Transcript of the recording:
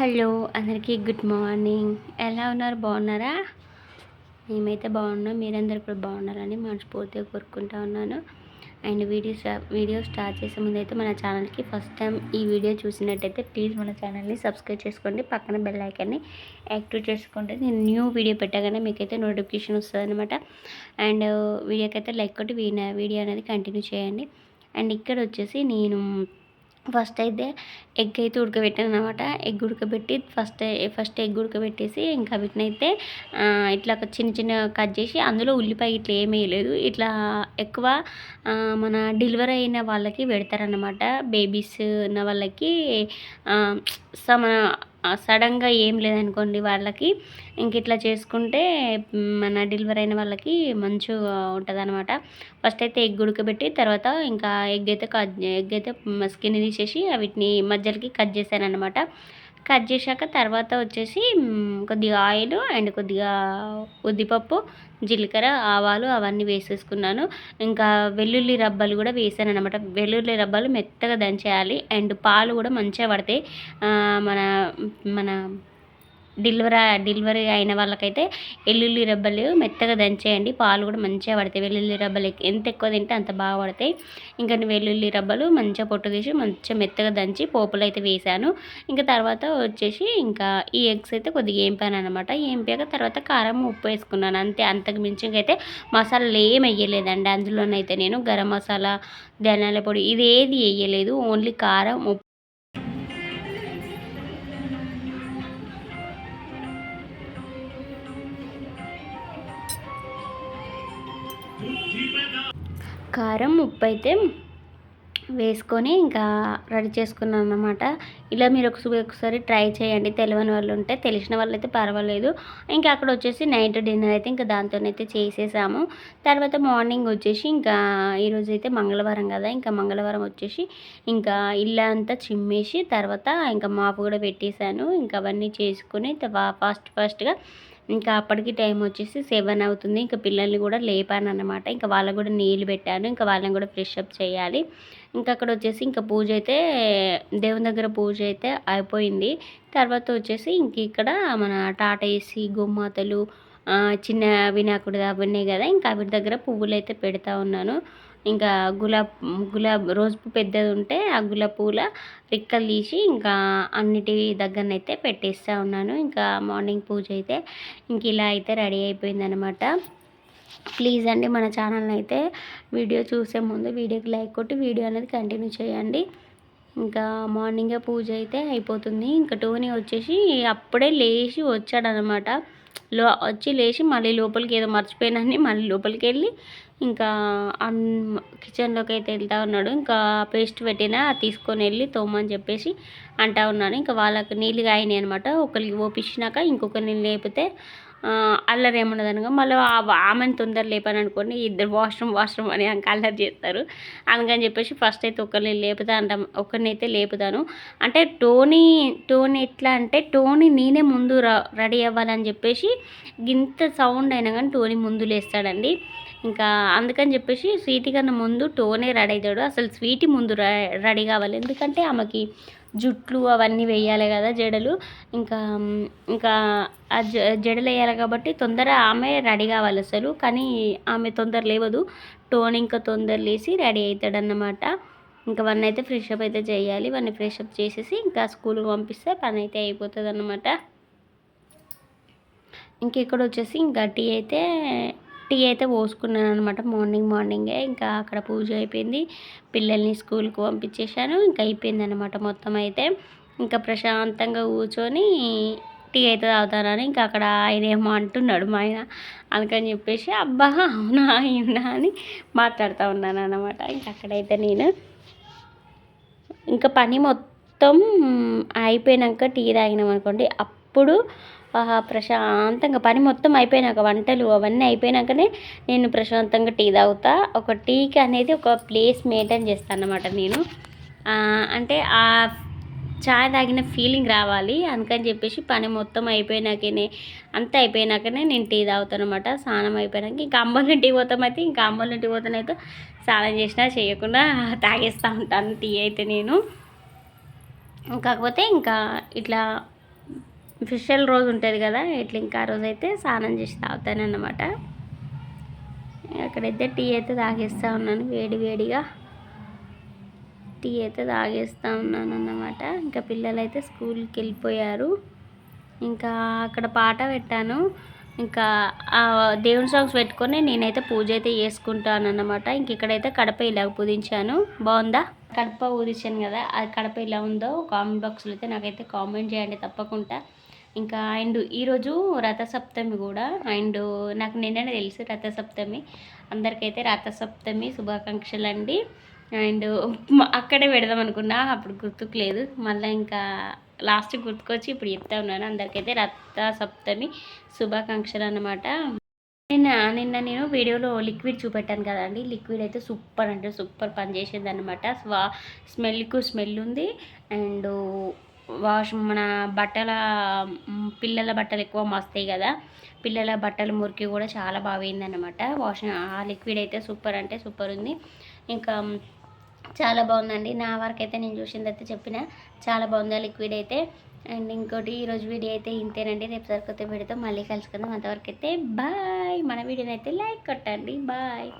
Hello అందరికీ good morning. ఎలా ఉన్నారు? బాగున్నారా? మేమైతే బాగున్నాం. మీరందరూ కూడా బాగున్నారని మనస్ఫూర్తిగా కోరుకుంటా ఉన్నాను. అండ్ వీడియో వీడియో స్టార్ట్ చేసే ముందు అయితే మన ఛానల్కి ఫస్ట్ టైం ఈ వీడియో చూసినట్టయితే ప్లీజ్ మన ఛానల్ని సబ్స్క్రైబ్ చేసుకోండి. పక్కన బెల్ ఐకాన్ని యాక్టివ్ చేసుకుంటే నేను న్యూ వీడియో పెట్టగానే మీకైతే నోటిఫికేషన్ వస్తుంది అనమాట అండ్ వీడియోకి అయితే లైక్ కొట్టి వీడియో అనేది కంటిన్యూ చేయండి. అండ్ ఇక్కడ వచ్చేసి నేను ఫస్ట్ అయితే ఎగ్ అయితే ఉడకబెట్టాను అనమాట ఎగ్ ఉడకబెట్టి ఫస్ట్ ఫస్ట్ ఎగ్ ఉడకబెట్టేసి ఇంకా వీటిని అయితే ఇట్లా ఒక చిన్న చిన్న కట్ చేసి అందులో ఉల్లిపాయ ఇట్లా ఏమీ లేదు ఇట్లా ఎక్కువ మన డెలివరీ అయిన వాళ్ళకి పెడతారనమాట బేబీస్ ఉన్న వాళ్ళకి సమ సడన్గా ఏం లేదనుకోండి వాళ్ళకి. ఇంక ఇట్లా చేసుకుంటే మన డెలివరీ అయిన వాళ్ళకి మంచిగా ఉంటుంది అనమాట ఫస్ట్ అయితే ఎగ్ ఉడకబెట్టి తర్వాత ఇంకా ఎగ్ అయితే కట్ ఎగ్ అయితే స్కిన్ తీసేసి వీటిని మధ్యలోకి కట్ చేశాను అనమాట కట్ చేశాక తర్వాత వచ్చేసి కొద్దిగా ఆయిల్ అండ్ కొద్దిగా ఉద్దిపప్పు జీలకర్ర ఆవాలు అవన్నీ వేసేసుకున్నాను. ఇంకా వెల్లుల్లి రబ్బలు కూడా వేసాను అనమాట వెల్లుల్లి రబ్బలు మెత్తగా దంచేయాలి అండ్ పాలు కూడా మంచిగా పడతాయి. మన మన డెలివరీ డెలివరీ అయిన వాళ్ళకైతే వెల్లుల్లి రబ్బలు మెత్తగా దంచేయండి. పాలు కూడా మంచిగా పడతాయి. వెల్లుల్లి రబ్బలు ఎంత ఎక్కువ తింటే అంత బాగా పడతాయి. ఇంకా వెల్లుల్లి రబ్బలు మంచిగా పొట్టు తీసి మంచిగా మెత్తగా దంచి పోపులు అయితే వేసాను. ఇంకా తర్వాత వచ్చేసి ఇంకా ఈ ఎగ్స్ అయితే కొద్దిగా ఏంపాను అనమాట ఏంపాక తర్వాత కారం ఉప్పు వేసుకున్నాను. అంతే. అంతకు మించి ఇంకైతే మసాలాలు ఏం వేయలేదండి. అందులోనైతే నేను గరం మసాలా ధనియాల పొడి ఇది ఏది వేయలేదు. ఓన్లీ కారం ఉప్పు కారం ఉప్పు అయితే వేసుకొని ఇంకా రెడీ చేసుకున్నాను అనమాట ఇలా మీరు ఒకసారి ఒకసారి ట్రై చేయండి. తెలియని వాళ్ళు ఉంటే తెలిసిన వాళ్ళు అయితే పర్వాలేదు. ఇంకా అక్కడ వచ్చేసి నైట్ డిన్నర్ అయితే ఇంకా దాంతోనైతే చేసేసాము. తర్వాత మార్నింగ్ వచ్చేసి ఇంకా ఈరోజు అయితే మంగళవారం కదా ఇంకా మంగళవారం వచ్చేసి ఇంకా ఇల్లు అంతా చిమ్మేసి తర్వాత ఇంకా మాపు కూడా పెట్టేశాను. ఇంకా అవన్నీ చేసుకుని ఫాస్ట్ ఫాస్ట్గా ఇంకా అప్పటికి టైం వచ్చేసి సెవెన్ అవుతుంది. ఇంకా పిల్లల్ని కూడా లేపాను అనమాట ఇంకా వాళ్ళకు కూడా నీళ్ళు పెట్టాను. ఇంకా వాళ్ళని కూడా ఫ్రెష్ అప్ చేయాలి. ఇంకా అక్కడ వచ్చేసి ఇంకా పూజ అయితే దేవుని దగ్గర పూజ అయితే అయిపోయింది. తర్వాత వచ్చేసి ఇంక ఇక్కడ మన టాటా ఏసీ గోమాతలు చిన్న వినాయకుడు అవి ఉన్నాయి కదా. ఇంకా వీటి దగ్గర పువ్వులు అయితే పెడతా ఉన్నాను. ఇంకా గులాబ్ గులాబ్ రోజు పువ్వు పెద్దది ఉంటే ఆ గులాబ్ పువ్వుల రిక్కలు తీసి ఇంకా అన్నిటి దగ్గరనైతే పెట్టేస్తూ ఉన్నాను. ఇంకా మార్నింగ్ పూజ అయితే ఇంక ఇలా అయితే రెడీ అయిపోయింది అనమాట ప్లీజ్ అండి మన ఛానల్ని అయితే వీడియో చూసే ముందు వీడియోకి లైక్ కొట్టి వీడియో అనేది కంటిన్యూ చేయండి. ఇంకా మార్నింగే పూజ అయితే అయిపోతుంది. ఇంకా టోనీ వచ్చేసి అప్పుడే లేచి వచ్చాడనమాట లో వచ్చి లేచి మళ్ళీ లోపలికి ఏదో మర్చిపోయినని మళ్ళీ లోపలికి వెళ్ళి ఇంకా అన్ కిచెన్లోకి అయితే వెళ్తా ఉన్నాడు. ఇంకా పేస్ట్ పెట్టినా అది తీసుకొని వెళ్ళి తోమని చెప్పేసి అంటా ఉన్నాను. ఇంకా వాళ్ళకి నీళ్ళు కాయినాయి అనమాట ఒకరికి ఓపించినాక ఇంకొకరిని లేపితే అల్లరి ఏముండదు అనగా మళ్ళీ ఆ- ఆమెను తొందర లేపాను ఇద్దరు వాష్రూమ్ వాష్రూమ్ అని అంక అల్లరి చేస్తారు. అందుకని చెప్పేసి ఫస్ట్ అయితే ఒకరిని లేపుతా అంటాం ఒకరిని అయితే లేపుతాను. అంటే టోనీ టోనీ ఎట్లా అంటే టోనీ నేనే ముందు రెడీ అవ్వాలని చెప్పేసి ఇంత సౌండ్ అయినా కానీ టోనీ ముందు లేస్తాడండి. ఇంకా అందుకని చెప్పేసి స్వీటీ కన్నా ముందు టోనే రెడీ అవుతాడు. అసలు స్వీటీ ముందు రెడీ కావాలి. ఎందుకంటే ఆమెకి జుట్లు అవన్నీ వేయాలి కదా జడలు. ఇంకా ఇంకా ఆ జ జడలు వేయాలి కాబట్టి తొందర ఆమె రెడీ కావాలి అసలు. కానీ ఆమె తొందర లేవదు. టోన్ ఇంకా తొందర లేసి రెడీ అవుతాడన్నమాట. ఇంకా వన్ అయితే ఫ్రెష్ అప్ అయితే చేయాలి. వన్ ఫ్రెష్ అప్ చేసేసి ఇంకా స్కూల్కి పంపిస్తే పని అయితే అయిపోతుంది అన్నమాట ఇంకెక్కడ వచ్చేసి ఇంకా టీ అయితే టీ అయితే పోసుకున్నాను అనమాట మార్నింగ్ మార్నింగే. ఇంకా అక్కడ పూజ అయిపోయింది. పిల్లల్ని స్కూల్కి పంపించేశాను. ఇంకా అయిపోయింది అనమాట మొత్తం అయితే. ఇంకా ప్రశాంతంగా కూర్చొని టీ అయితే తాగుతానని ఇంకా అక్కడ ఆయన ఏమో అంటున్నాడు మా ఆయన. అందుకని చెప్పేసి అబ్బా అవునా అవునా అని మాట్లాడుతూ ఉన్నాను అనమాట ఇంకా అక్కడైతే నేను. ఇంకా పని మొత్తం అయిపోయినాక టీ తాగినాం అనుకోండి. అప్పుడు ఆహా ప్రశాంతంగా. పని మొత్తం అయిపోయినాక వంటలు అవన్నీ అయిపోయినాకనే నేను ప్రశాంతంగా టీ తాగుతా. ఒక టీకి అనేది ఒక ప్లేస్ మెయింటైన్ చేస్తాను అనమాట నేను అంటే ఆ చాయ్ తాగిన ఫీలింగ్ రావాలి. అందుకని చెప్పేసి పని మొత్తం అయిపోయినాకనే అంతా అయిపోయినాకనే నేను టీ తాగుతాను అనమాట స్నానం అయిపోయినాక ఇంకా అమ్మోళ్ళ ఇంటికి పోతామైతే ఇంకా అమ్మోళ్ళ ఇంటికి పోతానైతే స్నానం చేసినా చేయకుండా తాగేస్తూ ఉంటాను టీ అయితే నేను. కాకపోతే ఇంకా ఇట్లా ఫిషల్ రోజు ఉంటుంది కదా ఇట్లా ఇంకా ఆ రోజు అయితే స్నానం చేసి తాగుతాను అన్నమాట అక్కడైతే టీ అయితే తాగేస్తూ ఉన్నాను వేడి వేడిగా. టీ అయితే తాగేస్తూ ఉన్నాను అన్నమాట ఇంకా పిల్లలు అయితే స్కూల్కి వెళ్ళిపోయారు. ఇంకా అక్కడ పాట పెట్టాను. ఇంకా దేవుని సాంగ్స్ పెట్టుకొని నేనైతే పూజ అయితే చేసుకుంటాను అన్నమాట ఇంక ఇక్కడైతే కడప ఇలా పూజించాను. బాగుందా? కడప ఊదించాను కదా అది కడప ఇలా ఉందో కామెంట్ బాక్స్లో అయితే నాకైతే కామెంట్ చేయండి తప్పకుండా. ఇంకా అండ్ ఈరోజు రథసప్తమి కూడా. అండ్ నాకు నిన్ననే తెలుసు రథసప్తమి. అందరికైతే రథసప్తమి శుభాకాంక్షలు అండి. అండ్ అక్కడే పెడదాం అనుకున్నా అప్పుడు గుర్తుకు లేదు మళ్ళీ ఇంకా లాస్ట్ గుర్తుకొచ్చి ఇప్పుడు చెప్తా ఉన్నాను. అందరికైతే రథ సప్తమి శుభాకాంక్షలు అన్నమాట. నిన్న నిన్న నేను వీడియోలో లిక్విడ్ చూపెట్టాను కదండి లిక్విడ్ అయితే సూపర్ అంటే సూపర్ పనిచేసింది అనమాట స్వా స్మెల్కు స్మెల్ ఉంది. అండ్ వాష్ మన బట్టల పిల్లల బట్టలు ఎక్కువ మస్తాయి కదా. పిల్లల బట్టలు మురికి కూడా చాలా బాగా అనమాట వాష్ ఆ లిక్విడ్ అయితే సూపర్ అంటే సూపర్ ఉంది. ఇంకా చాలా బాగుందండి. నా వరకు అయితే నేను చూసింది అయితే చెప్పిన చాలా బాగుంది ఆ లిక్విడ్ అయితే. అండ్ ఇంకోటి ఈరోజు వీడియో అయితే ఇంతేనండి. రేపు సరికొత్త వీడియోతో మళ్ళీ కలుసుకుందాం. అంతవరకు అయితే బాయ్. మన వీడియోని అయితే లైక్ కొట్టండి. బాయ్.